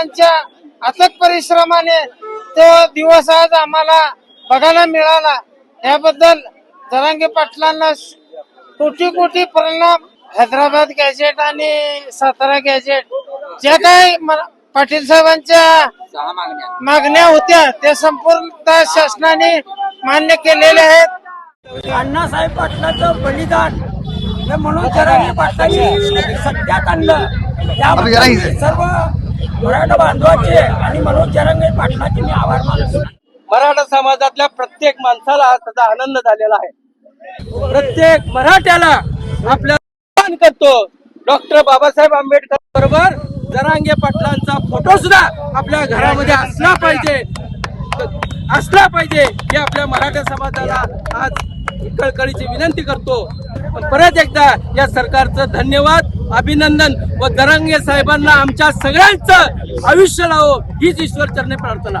त्यांच्या अथक परिश्रमाने तो दिवस आज आम्हाला बघायला मिळाला. याबद्दल जरांगे पाटलांना कोटी कोटी परिणाम. हैदराबाद गॅजेट आणि सातारा गॅजेट ज्या काही पाटील साहेबांच्या मागण्या होत्या त्या संपूर्ण शासनाने मान्य केलेल्या आहेत. अण्णासाहेब पाटलाचं बलिदान हे म्हणून जरांगे पाटलांनी सत्यात आणलं. त्याबद्दल सर्व मराठा बांधवाचे आणि मनोज जरांगे पाटलाचे मी आभार मानतो. मराठा समाजातल्या प्रत्येक माणसाला त्याचा आनंद झालेला आहे. प्रत्येक मराठ्याला आपल्याला करतो डॉक्टर बाबासाहेब आंबेडकर बरोबर जरांगे पाटलांचा फोटो सुद्धा आपल्या घरामध्ये असला पाहिजे. असला पाहिजे हे आपल्या मराठा समाजाला आज कळकळीची विनंती करतो. पण परत एकदा या सरकारचं धन्यवाद. अभिनंदन व दरंगे साहेबांना आमच्या सगळ्यांचं आयुष्य लावो हीच ईश्वर चरणे प्रार्थना.